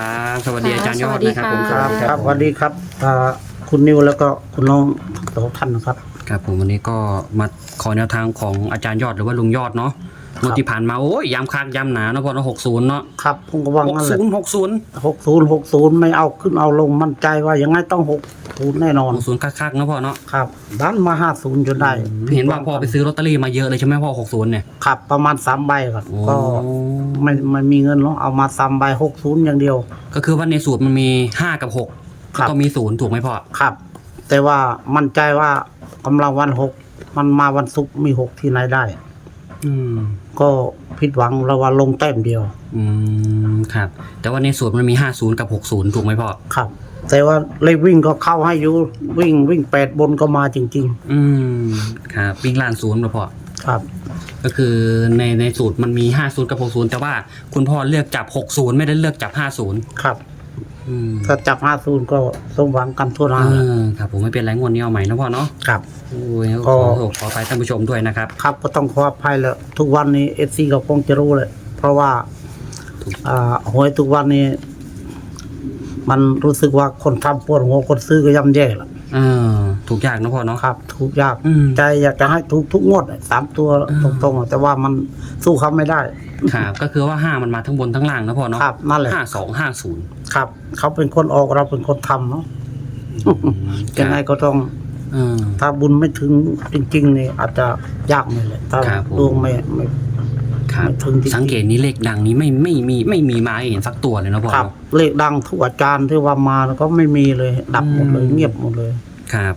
ครับสวัสดีอาจารย์ยอดสวัสดีนะครับผมค่ะครับครับสวัสดีครับอ่าคุณนิวแล้วก็คุณน้องทั้งสองท่านนะครับครับผมวันนี้ก็มาขอแนวทางของอาจารย์ยอดหรือว่าลุงยอดเนาะ งวดที่ผ่านมาโอ้ยย้ำคักย้ำหนาเนาะพอเนาะหกศูนย์เนาะครับผมก็ว่าหกงั้นแหศูละนย์หกศูนย์หกศูนย์หกศูนย์ไม่เอาขึ้นเอาลงมั่นใจว่ายังไงต้องหกศูนย์แน่นอนหกศูนย์คักๆเนาะพ่อเนาะครับดันมาห้าศูนย์จนได้เห็นว่าพ่อไปซื้อลอตเตอรี่มาเยอะเลยใช่ไหมพ่อหกศูนย์เนี่ยครับประมาณสามใบครับโอ้ก็ไม่ไม่มีเงินหรอกเอามาสามใบหกศูนย์อย่างเดียว ก็คือว่าในสูตรมันมีห้ากับหกครับ ก็มีศูนย์ถูกไหมพ่อครับ แต่ว่ามั่นใจว่ากำลังวันหกมันมาวันศุกร์มีหกที่ไหนได้อืม ก็ผิดหวังเราว่าลงแต้มเดียว อืมครับ แต่ว่าในสูตรมันมีห้าศูนย์กับหกศูนย์ถูกไหมพ่อครับ แต่ว่าเลขวิ่งก็เข้าให้อยู่วิ่งวิ่งแปดบนก็มาจริง อืมครับวิ่งล่างศูนย์เหรอพ่อๆ ครับ ก็คือในในสูตรมันมี50กับ60แต่ว่าคุณพ่อเลือกจับ60ไม่ได้เลือกจับ50ครับ อืมถ้าจับห้าศูนย์ก็สมหวังกันทั่วหน้าเออครับผมไม่เป็นไรงวดนี้เอาใหม่นะพ่อเนาะครับ โอ้ยก็ ขอขอขอไปท่านผู้ชมด้วยนะครับ ครับก็ต้องขออภัยแล้วทุกวันนี้เอซีก็คงจะรู้เลย เพราะว่าถูกอ่าหวยทุกวันนี้ มันรู้สึกว่าคนทำปวดหัวคนซื้อก็ย่ำแย่ละ เออถูกยากนะพ่อเนาะ ครับ ถูกยากอืมใจอยากจะให้ถูกทุกงวดสามตัวอืมตรงๆ แต่ว่ามันสู้เขาไม่ได้ ครับก็คือว่า5มันมาทั้งบนทั้งล่างนะพ่อเนาะครับนั่นแหละห้าสองห้าศูนย์ครับ เขาเป็นคนออกเราเป็นคนทำเนาะยังไงก็ต้องเออ ถ้าบุญไม่ถึงจริงๆนี่อาจจะยากนี่แหละถ้าครับผม ดวงไม่ไม่ ครับไม่ถึงจริงๆสังเกตนี้เลขดังนี้ไม่ไม่มีไม่มีมาให้เห็นสักตัวเลยนะพ่อครับ เนาะเลขดังทุกอาจารย์ที่ว่ามาก็ไม่มีเลย ดับหมดเลยอืมเงียบหมดเลย ครับ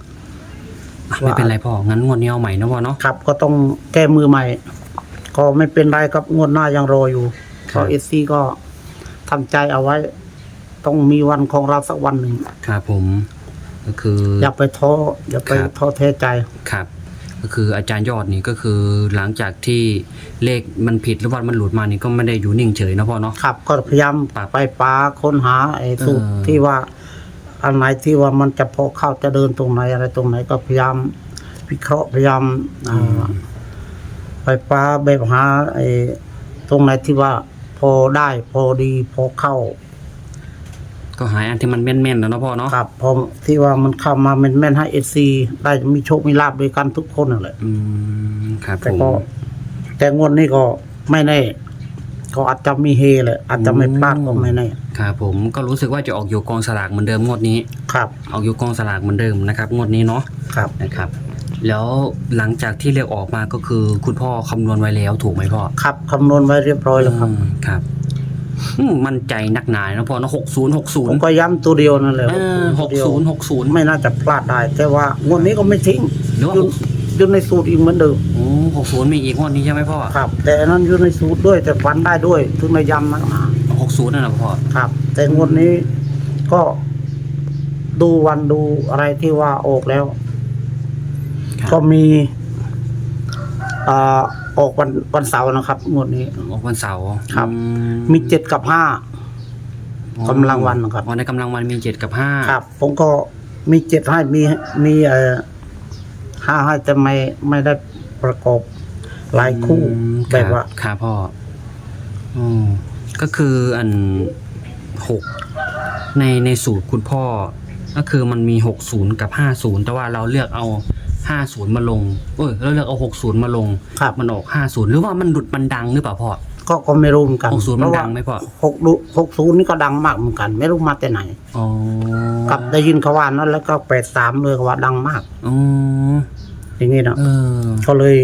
อะว่าไม่เป็นไรพ่องั้นงวดนี้เอาใหม่นะพ่อเนาะ ครับก็ต้องแก้มือใหม่ ก็ไม่เป็นไรครับงวดหน้ายังรออยู่คเพรับราะเอซีก็ทำใจเอาไว้ ต้องมีวันของเราสักวันหนึ่งครับผม ก็คือ อย่าไปท้ออย่าไปครับ ท้อแท้ใจ ครับ ก็คืออาจารย์ยอดนี่ก็คือหลังจากที่เลขมันผิดหรือว่ามันหลุดมานี่ก็ไม่ได้อยู่นิ่งเฉยนะพ่อเนาะ ครับ ก็พยายามปรับไปปาค้นหาไอ้สูตรเออ ที่ว่าอันไหนที่ว่ามันจะพอเข้าจะเดินตรงไหนอะไรตรงไหนก็พยายามวิเคราะห์พยายามอ่าไปปลาแบบหาไอ้ตรงไหนที่ว่าพอได้พอดีพอเข้า ก็หายอันที่มันแม่นๆแล้วเนาะพ่อเนาะครับพอที่ว่ามันเข้ามาแม่นแม่นๆให้เอซีได้มีโชคมีลาบด้วยกันทุกคนนั่นแหละอืมครับผแต่มก็แต่งวดนี้ก็ไม่แน่ก็อาจจะมีเฮแหละอาจจะไม่พลาดก็ไม่แน่ครับผมก็รู้สึกว่าจะออกอยู่กองสลากเหมือนเดิมงวดนี้ ครับออกอยู่กองสลากเหมือนเดิมนะครับงวดนี้เนาะครับ นะครับ แล้วหลังจากที่เลขออกมาก็คือคุณพ่อคำนวณไว้แล้วถูกไหมพ่อครับคำนวณไว้เรียบร้อยแล้วครับ อืมครับ อืมมั่นใจนักหนานะพ่อเนาะหกศูนย์หกศูผนมย์ก็ย้ำตัวเดียวนั่นแหละหกศูนย์หกศูนย์ไม่น่าจะพลาดได้ แต่ว่างวดนี้ก็ไม่ทิ้งหรือว่าอยู่อยู่ในสูตรอีกเหมือนเดิมโอ้หกศูนย์มีอีกงวดนี้ใช่ไหมพ่อครับ แต่อันนั้นอยู่ในสูตรด้วย แต่ฟันได้ด้วยถึงในย้ำนักหนาหกศูนย์นั่นแหละพ่อครับ แต่งวดนี้ก็ดูวันดูอะไรที่ว่าออกแล้ว ครับก็มี อ่าออกวันวันเสาร์นะครับงวดนี้ ออกวันเสาร์ครับ อืมีเจ็ดกับห้ากำลังวันนะครับ อ๋อในกำลังวันมีเจ็ดกับห้าครับ ผมก็มีเจ็ดให้มีมีเอ่อห้าให้แต่ไม่ไม่ได้ประกอบหลายคู่อืมแบบว่า ครับพ่ออืมก็คืออันหกในในสูตรคุณพ่อ ก็คือมันมีหกศูนย์กับห้าศูนย์แต่ว่าเราเลือกเอา ห้าศูนย์มาลงเอ้ยเราเลือกเอาหกศูนย์มาลง ครับ มันออกห้าศูนย์หรือว่ามันหลุดมันดังหรือเปล่าพ่อ ก็ก็ไม่รู้เหมือนกันหกศูนย์มันดังไหมพ่อ หกดูหกศูนย์นี่ก็ดังมากเหมือนกัน ไม่รู้มาแต่ไหน อ๋อกับได้ยินเขาว่านั้นแล้วก็แปดสามเลยเขาว่าดังมาก อ๋ออย่างนี้นะเออ ก็เลย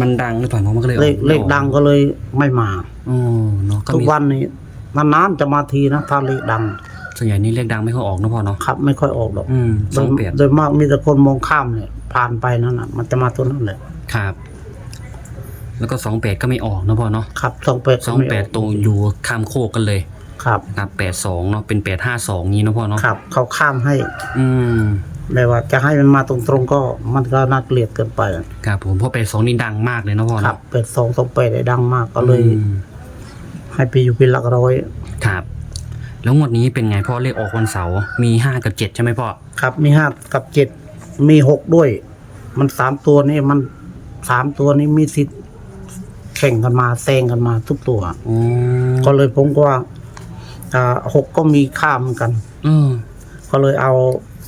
มันดังหรือเปล่าเนาะมันก็เลยอเลอกขเลขดังก็เลยไม่มา อ๋อเนาะก็ทุกมีวันนี้นานๆจะมาทีนะถ้าเลขดัง ส่วนใหญ่นี่เลขดังไม่ค่อยออกนะพ่อเนาะครับ ไม่ค่อยออกหรอกอืมโดสอยงแปดโดยมากมีแต่คนมองข้ามเนี่ยผ่านไปนั่นน่ะ มันจะมาตัวนั้นแหละครับ แล้วก็สองแปดก็ไม่ออกนะพ่อเนาะครับสองแปดสองแปดตรงอยู่ข้ามโคกกันเลยครับครับแปดสองเนาะเป็นแปดห้าสองนี้นะพ่อเนาะครับ เขาข้ามให้อืมแต่ว่าจะให้มันมาตรงๆก็มันก็น่าเกลียดเกินไปครับผมเพราะแปดสองนี่ดังมากเลยนะพ่อครัเนาะบแปดสองสองแปดได้ดังมากก็เลย อืมให้ไปอยู่เป็นหลักร้อย ครับ แล้วงวดนี้เป็นไงพ่อเลขออกวันเสาร์มีห้ากับเจ็ดใช่ไหมพ่อครับมีห้ากับเจ็ดมีหกด้วย มันสามตัวนี่มันสามตัวนี้มีสิทธิ์แข่งกันมาแซงกันมาทุกตัวอ๋อก็เลยผมก็ว่าอ่าหกก็มีค่าเหมือนกันเออก็เลยเอา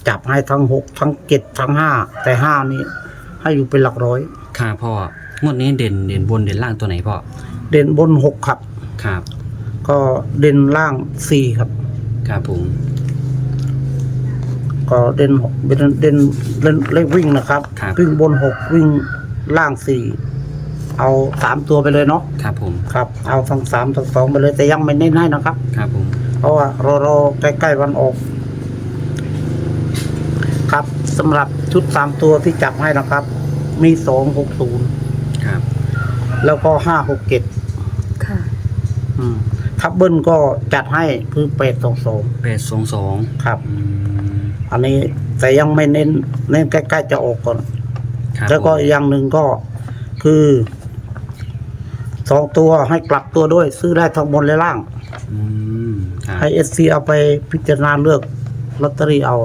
จับให้ทั้งหกทั้งเจ็ดทั้งห้าแต่ห้านี่ให้อยู่เป็นหลักร้อยครับพ่องวดนี้เด่นเด่นบนเด่นล่างตัวไหนพ่อเด่นบนหกครับ ครับ ก็เด่นล่างสี่ครับ ครับผม ก็เด่นหกเด่นเด่นเด่นเลขวิ่งนะครับครับ วิ่งบนหกวิ่งล่างสี่เอาสามตัวไปเลยเนาะครับผม ครับ เอาทั้งสามทั้งสองไปเลยแต่ยังไม่เน้นให้นะครับ ครับผม เพราะว่ารอรอใกล้ๆวันออก ครับสำหรับชุดสามตัวที่จับให้นะครับ มีสองหกศูนย์ครับ แล้วก็ห้าหกเจ็ดค่ะ ทับเบิ้ลก็จัดให้คือแปดสองสองแปดสองสองครับอืมอันนี้แต่ยังไม่เน้นเน้นใกล้ๆจะออกก่อน ครับแล้วก็ผมอีกอย่างหนึ่งก็คือสองตัวให้กลับตัวด้วย ซื้อได้ทั้งบนและล่าง อืมครับให้เอสซีเอาไปพิจารณาเลือกลอตเตอรี่เอา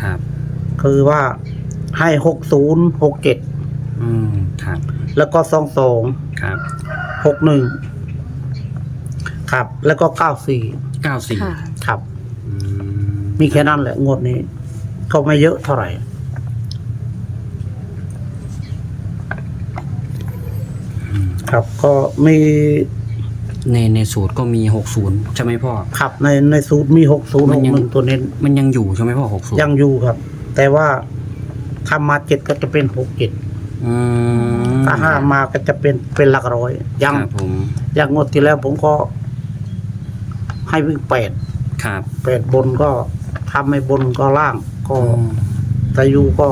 ครับคือว่าให้หกศูนย์หกเจ็ดอืมครับแล้วก็สองสองครับหกหนึ่ง ครับ แล้วก็เก้าสี่เก้าสี่ค่ะ ครับอืมมีแค่นั้นแหละงวดนี้ ก็ไม่เยอะเท่าไหร่ ครับ ก็มีในในสูตรก็มีหกศูนย์ใช่ไหมพ่อ ขับในในสูตรมีหกศูนย์มัหนกยัง หนึ่งตัวเน้นมันยังอยู่ใช่ไหมพ่อหกศูนย์ยังอยู่ครับ แต่ว่าถ้ามาเจ็ดก็จะเป็นหกเจ็ดอืมถ้าห้ามาก็จะเป็นเป็นหลักร้อย ยัง ครับผมยังงวดที่แล้วผมก็ ให้วิ่งแปดครับ แปดบนก็ทำไม่บนก็ล่างก็อืมแต่อยู่ก็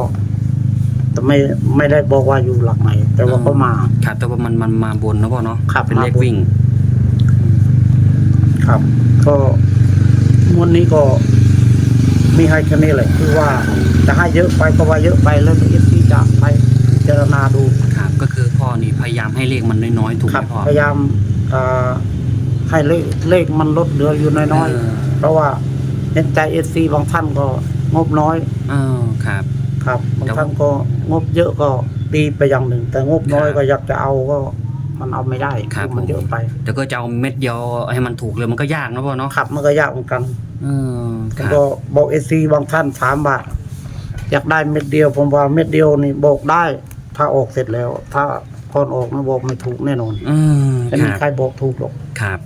แต่ไม่ไม่ได้บอกว่าอยู่หลักไหนแต่ว่าก็มา ครับแต่ว่ามันมันมาบนนะพ่อเนาะครับเป็นเลขมาบนวิ่ง ครับ ก็งวดนี้ก็มีให้แค่นี้แหละคือว่าจะให้เยอะไปก็ว่าเยอะไปแล้วแต่เอฟซีจะไปพิจารณาดูครับ ก็คือพ่อนี่พยายามให้เลขมันน้อยๆถูกคไหมรับพ่อพยายามเอ่อ ให้เลขเลขมันลดเหลืออยู่น้อยเออ ๆ เพราะว่าเห็นใจเอฟซีบางท่านก็งบน้อยเออครับ ครับบางแต่ว่า ท่านก็งบเยอะก็ดีไปอย่างหนึ่ง แต่งบน้อยครับก็อยากจะเอาก็มันเอาไม่ได้ครับมันผม เยอะไปแต่ก็จะเอาเม็ดเดียวให้มันถูกเลยมันก็ยากนะพ่อเนาะขับมันก็ยากเหมือนกัน เออคแล้วรับ ก็บอกเอซีบางท่านถามว่าอยากได้เม็ดเดียว ผมว่าเม็ดเดียวนี่บอกได้ ถ้าออกเสร็จแล้ว ถ้าก่อนออกนะบอกไม่ถูกแน่นอนเออไม่คมีรับใครบอกถูกหรอก ครับ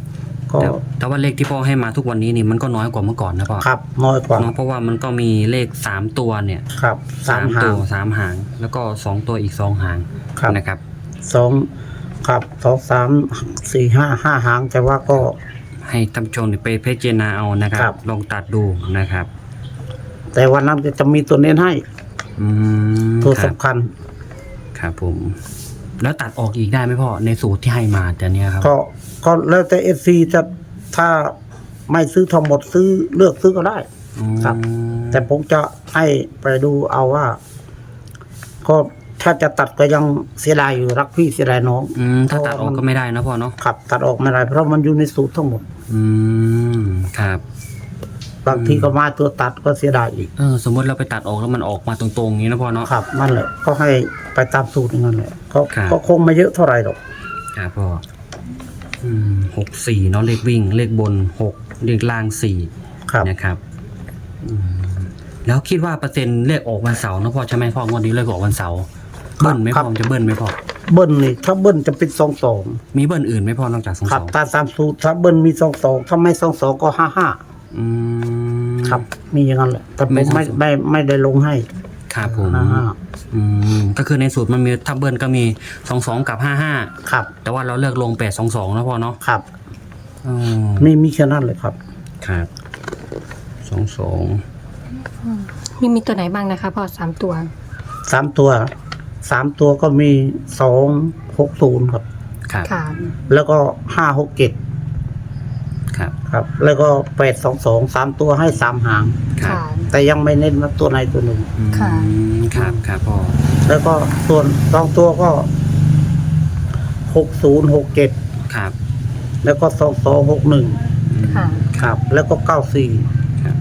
ก็แต่แต่ว่าเลขที่พ่อให้มาทุกวันนี้นี่มันก็น้อยกว่าเมื่อก่อนนะพ่อขับน้อยกว่าเนาะเพราะว่ามันก็มีเลขสามตัวเนี่ยครับสามหาตัวงสามหาง แล้วก็สองตัวอีกสองหางครับนะครับสองครับสองสามสี่ห้าห้าหางแต่ว่าก็ ให้ท่านผู้ชมไปพิจารณาเอานะครับ ครับ ลองตัดดูนะครับแต่วันนั้นก็จะมีตัวเน้นให้อืมตัวครับสำคัญ ครับผม แล้วตัดออกอีกได้ไหมพ่อในสูตรที่ให้มาแต่เนี้ยครับก็ ก็แล้วแต่เอซีจะถ้าไม่ซื้อทั้งหมดซื้อเลือกซื้อก็ได้ ครับอืมแต่ผมจะให้ไปดูเอาว่า ก็ถ้าจะตัดก็ยังเสียดายอยู่รักพี่เสียดายน้องอืมถ้าตัดออกก็ไม่ได้นะพ่อเนาะขับ ตัดออกไม่ได้เพราะมันอยู่ในสูตรทั้งหมด อืมครับ บางทีก็มาตัวตัดก็เสียดายอีกเออสมมติเราไปตัดออกแล้วมันออกมาตรงๆอย่างนี้นะพ่อเนาะ ครับนั่นแหละก็ให้ไปตามสูตรอย่างนั้นแหละก็ครับ ก็คงไม่เยอะเท่าไหร่หรอกครับพ่ออืม หกสี่เนาะเลขวิ่ง เลขบนหกเลขล่างสี่ครับ นะครับอืมแล้วคิดว่าเปอร์เซ็นต์เลขออกวันเสาร์นะพ่อใช่ไหมพ่องวดนี้เลขออกวันเสาร์เบิ้ลไหมครัพ่อบจะเบิ้ลไหมพ่อเบิ้ลนี่ถ้าเบิ้ลจะเป็นสองสองมีเบิ้ลอื่นไหมพ่อนอกจากสองครัสบองตามตามสูตรถ้าเบิ้ลมีสองสองถ้าไม่สองสองก็ห้าห้าอืม ครับ มีอย่างนั้นแหละแต่ผมไม่ไม่สองสองไม่ไม่ได้ลงให้ ครับผมห้าห้าอืมก็คือในสูตรมันมีถ้าเบิ้ลก็มีสองสองกับห้าห้าครับแต่ว่าเราเลือกลงแปดสองสองนะพ่อเนาะครับอืมมีมีแค่นั้นเลยครับ ครับสองสองมีมีตัวไหนบ้างนะคะพ่อสามตัวสามตัวสามตัวก็มีสองหกศูนย์ครับ ครับค่ะแล้วก็ห้าหกเจ็ดครับครับ แล้วก็แปดสองสองสามตัวให้สามหาง ครับ ค่ะ แต่ยังไม่เน้นว่าตัวไหนตัวหนึ่งอืมค่ะครับครับพ่อแล้วก็ส่วนสองตัวก็หกศูนย์หกเจ็ดครับแล้วก็สองสองหกหนึ่งอืมค่ะ ครับ แล้วก็เก้าสี่ครับ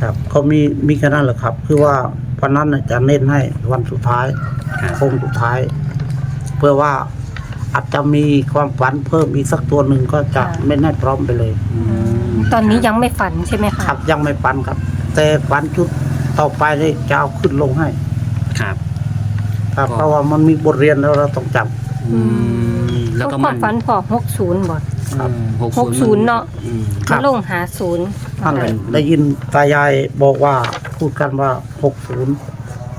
ครับเขามีมีแค่นั้นแหละครับ คือว่าวันนั้นน่ะจะเน้นให้วันสุดท้ายครับ โค้งสุดท้าย เพื่อว่าอาจจะมีความฝันเพิ่มอีกสักตัวหนึ่งก็จะค่ะ ไม่แน่พร้อมไปเลยอืมตอนนี้ยังไม่ฝันใช่ไหมคะครับยังไม่ปันครับ แต่ปันชุดต่อไปนี่จะเอาขึ้นลงให้ครับ ครับก็เพราะว่ามันมีบทเรียนแล้วเราต้องจอืมแล้วก็พอมันฝันพอหกศูนย์บ่ครับหกหกศูนย์เนาะอืมครัมาบ ลงหาศูนย์ำนั่นแหละได้ยินตายายบอกว่าพูดกันว่าหกศูนย์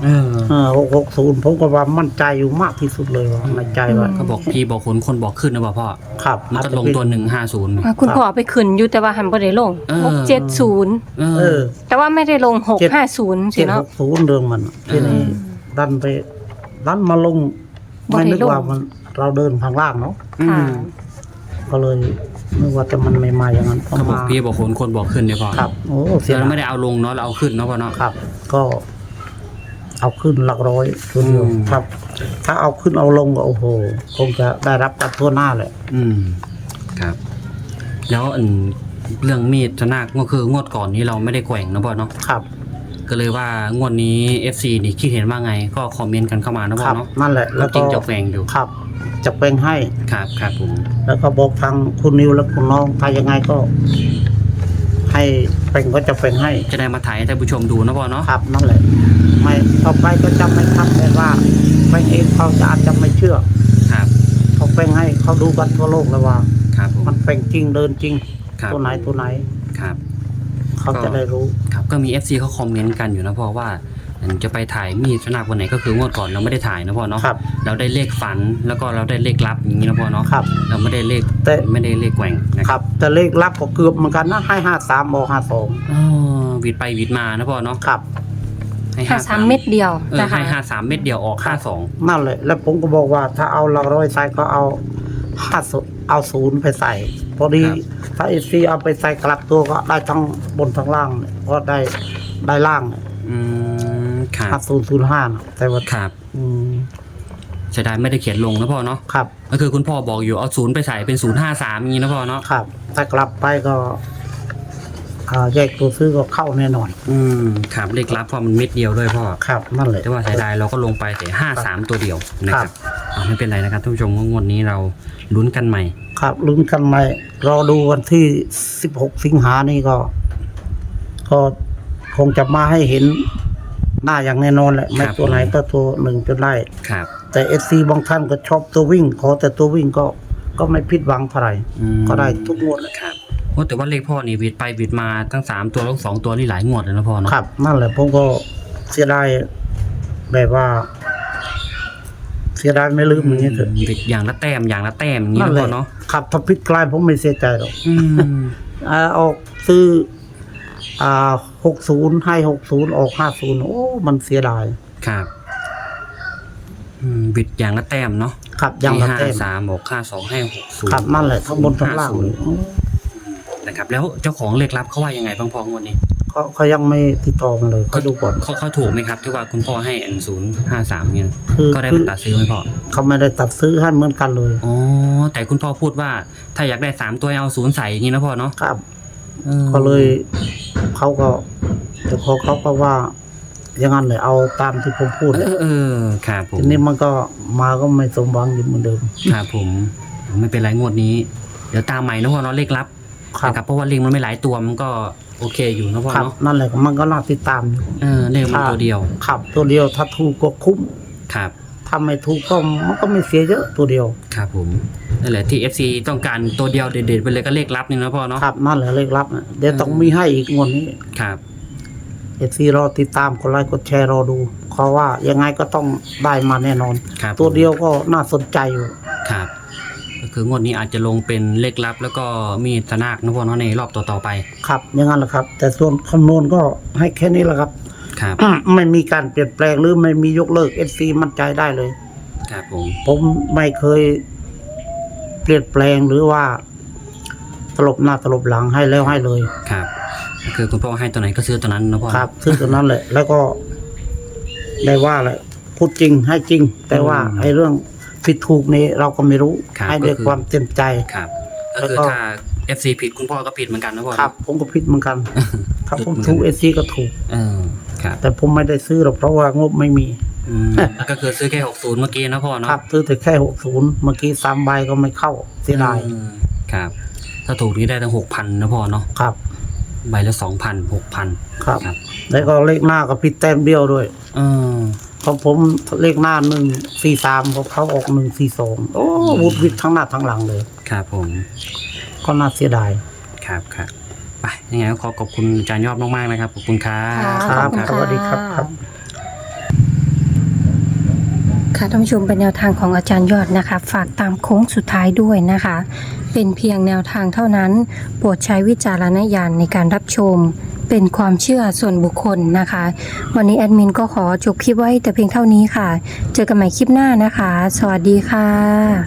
เออเออหกหกศูนย์ผมก็ว่ามั่นใจอยู่มากที่สุดเลยว่าในใจว่า เขาบอกพี่บอกคนคนบอกขึ้นนะบอกพ่อ ครับมันก็ลงตัวหนึ่งห้าศูนย์ อะคุณพ่อเอาไปขึ้นอยู่แต่ว่าหันบ่ได้ลงเออ หกเจ็ดศูนย์เอเออ อ แต่ว่าไม่ได้ลงหกห้าศูนย์สิเจ็ดหเนาะ กศูนย์เรื่องมันทีนี้อืมดันไปดันมาลงบ่ไม่ได้นึกลง ว่ามันเราเดินทางล่างเนาะอืค่ะมก็เลยนึกว่าแต่มันไม่มาอย่างนั้นเขาบอกพี่บอกคนคนบอกขึ้นเนี่ยพ่อครับโอ้เสีเดี๋ยยวเราดายไม่ได้เอาลงเนาะเราเอาขึ้นเนาะพ่อเนาะครับ ก็ เอาขึ้นหลักร้อยตัวเดียวอืม ครับ ถ้าเอาขึ้นเอาลงก็โอ้โห คงจะได้รับกันทั่วหน้าเลยอืมครับ แล้วอันเรื่องมีดชนาคก็คืองวดก่อนนี้เราไม่ได้แกว่งนะพ่อเนาะครับ ก็เลยว่างวดนี้ FC นี่คิดเห็นว่าไง ก็คอมเมนต์กันเข้ามานะคพ่อรับ เนาะนั่นแหละแล้แล้ววจริก็งจะแกว่งอยู่ครับ จะเป็นให้ ครับครับผมแล้วก็บอกทางคุณนิวและคุณน้องถ้ายังไงก็ ให้ เป็นก็จะเป็นให้ จะได้มาถ่ายให้ท่านผู้ชมดูนะพ่อเนาะครับนั่นแหละไม่ต่อไปก็จะไม่ทำแต่ว่าเป็นเองเขาจะอาจจะไม่เชื่อครับเขาเป็นให้เขาดูกันทั่วโลกแล้วว่า ครับผม มันเป็นจริงเดินจริงครับ ตัวไหนตัวไหน ครับ เขาจะได้รู้ ครับก็มี FC เขาคอมเมนต์กันอยู่นะพ่อว่าอั นจะไปถ่ายมีดชนาควันไหนก็คืองวดก่อนเราไม่ได้ถ่ายนะพ่อเนาะครับเราได้เลขฝันแล้วก็เราได้เลขลับอย่างนี้นะพ่อเนาะครับ เราไม่ได้เลขแต่ ไม่ได้เลขแกว่งนะคครัรับบแต่เลขลับก็เกือบเหมือนกันนะให้ห้าสามบอห้าสองอ๋อวิดไปวิดมานะพ่อเนาะครับ ให้ห้าสามเม็ดเดียวเออนะคะให้ห้าสามเม็ดเดียวออกห้าสองนั่นแหละ แล้วผมก็บอกว่าถ้าเอาหลักร้อยใส่ก็เอาห้าศูนย์เอาศูนย์ไปใส่พอดีถ้าเอซีเอาไปใส่กลับตัวก็ได้ทั้งบนทั้งล่างเนี่ยก็ได้ได้ล่างอืม ครัห้าบศูนย์ศูนย์ห้าแต่ว่าครับอืมเสียดายไม่ได้เขียนลงนะพ่อเนาะครับ ก็คือคุณพ่อบอกอยู่เอาศูนย์ไปใส่เป็นศูนย์ห้าสามอย่างนี้นะพ่อเนาะครับ ถ้ากลับไปก็อ่าแยกตัวซื้อก็เข้าแน่นอน อืมครับเลขลับเพราะมันเม็ดเดียวด้วยพ่อ ครับ นั่นแหละแต่ว่าเสียดายเราก็ลงไปแต่ห้าสามตัวเดียวนะคครัรับบอ่าไม่เป็นไรนะครับท่านผู้ชมงวดนี้เราลุ้นกันใหม่ ครับลุ้นกันไหมรอดูวันที่สิบหกสิงหานี่ก็ ก็คงจะมาให้เห็น หน้าอย่างแน่นอนแหละไม่ครับ ตัวไหนก็ตัวหนึ่งจนได้ ครับ แต่เอซีบางท่านก็ชอบตัววิ่ง ขอแต่ตัววิ่งก็ก็ไม่ผิดหวังเท่าไหร่อืม ก็ได้ทุกงวดเลยครับโอ้แต่ว่าเลขพ่อนี่วิดไปวิดมาทั้งสามตัวแล้วสองตัวนี่หลายงวดเลยนะพ่อเนาะครับ นั่นแหละผมก็เสียดายแบบว่า เสียดายไม่ลืมอย่างนี้เถอะวิดอย่างละแต้มอย่างละแต้มอย่างนี้นั่นนะแหพ่ละอเนาะครับถ้าผิดกลายผมไม่เสียใจหรอกอืม อ่าออกซื้อ อ่าหกศูนย์ให้หกศูนย์ออกห้าศูนย์โอ้ มันเสียดาย ครับอืมวิดอย่างละแต้มเนาะครับยังละห้าเต้นสามบอกค่าสองให้หกศูนครับย์นั่นแหละทั้งบนทั้งล่าง50เลยโอ้นะครับ แล้วเจ้าของเลขลับเขาว่ายังไงบ้างพ่องวดนี้เขาเขายังไม่ติดต่อมาเลยเขาดูก่อนเขาเขาถูกไหมครับที่ว่าคุณพ่อให้อันศูนย์ห้าสามเนี่ยคือก็ได้คือมาตัดซื้อไหมพ่อเขาไม่ได้ตัดซื้อให้เหมือนกันเลยอ๋อแต่คุณพ่อพูดว่าถ้าอยากได้สามตัวให้เอาศูนย์ใส่อย่างนี้นะพ่อเนาะครับออ ก็เลยเขาก็แต่เขาเขาก็ว่า อย่างนั้นเลยเอาตามที่ผมพูดเออเออครับผมทีนี้มันก็มาก็ไม่สมหวังอยู่เหมือนเดิมครับผมไม่เป็นไรงวดนี้ เดี๋ยวตามใหม่นะพ่อเนาะเลขลับครับนะครับเพราะว่าเลขมันไม่หลายตัวมันก็โอเคอยู่นะพ่อครับเนาะนั่นแหละมันก็น่าติดตามอยู่เออเลขมันตัวเดียวครับ ตัวเดียวถ้าถูกก็คุ้มครับ ถ้าไม่ถูกก็มันก็ไม่เสียเยอะตัวเดียว ครับผมนั่นแหละที่ FC ต้องการตัวเดียวเด็ดๆไปเลยก็เลขลับนี่นะพ่อเนาะครับนั่นแหละเลขลับนะเดี๋ยวต้องมีให้อีกงวดนี้ครับเอซีรอติดตามกดไลค์กดแชร์รอดูเพราะว่ายังไงก็ต้องได้มาแน่นอน ครับตัวเดียวก็น่าสนใจอยู่ครับก็คืองวดนี้อาจจะลงเป็นเลขลับ แล้วก็มีตนาคนะพ่อเนาะในรอบต่อๆไป ครับอย่างนั้นแหละครับ แต่ส่วนคำนวณก็ให้แค่นี้แหละครับ ครับ ไม่มีการเปลี่ยนแปลงหรือไม่มียกเลิกเอซีมั่นใจได้เลย ครับผม ผมไม่เคยเปลี่ยนแปลงหรือว่า ตลบหน้าตลบหลังให้แล้วให้เลย ครับก็คือคุณพ่อให้ตัวไหนก็ซื้อตัวนั้นนะพ่อครับซึ่งตรงนั้นแหละ แล้วก็ได้ว่าแหละพูดจริงให้จริง แต่ว่าไอ้เรื่องผิดถูกนี่เราก็ไม่รู้ให้ด้วยความเต็มใจ ครับ ก็คือแล้วก็ ถ้า FC ผิดคุณพ่อก็ผิดเหมือนกันนะพ่อครับ ผมก็ผิดเหมือนกันถ้าผมผิดเหมือนกันถูกเอซีก็ถูกเออครับ แต่ผมไม่ได้ซื้อหรอกเพราะว่างบไม่มีอืมก็คือซื้อแค่หกศูนย์เมื่อกี้นะพ่อเนาะครับซื้อแต่แค่หกศูนย์เมื่อกี้สามใบก็ไม่เข้าเสียดายอืมครับ ถ้าถูกนี้ได้ตั้งหกพันนะพ่อเนาะครับอใบละสองพันหกพันครับครับ แล้วก็เลขหน้าก็ผิดแต้มเดียวด้วย เออ ของผมเลขหน้าหนึ่งสี่สามของเขาออกหนึ่งสี่สองโอ้วุดวิดทั้งหน้าทั้งหลังเลย ครับผมก็น่าเสียดาย ครับครับไปยังไงก็ขอขอบคุณอาจารย์ยอดมากๆนะครับ ขอบคุณครับค่ะครับขอบคุณสวัสดีครับค่ะครับ ค่ะท่านผู้ชมเป็นแนวทางของอาจารย์ยอดนะคะ ฝากตามโค้งสุดท้ายด้วยนะคะ เป็นเพียงแนวทางเท่านั้น โปรดใช้วิจารณญาณในการรับชม เป็นความเชื่อส่วนบุคคลนะคะ วันนี้แอดมินก็ขอจบคลิปไว้แต่เพียงเท่านี้ค่ะ เจอกันใหม่คลิปหน้านะคะ สวัสดีค่ะ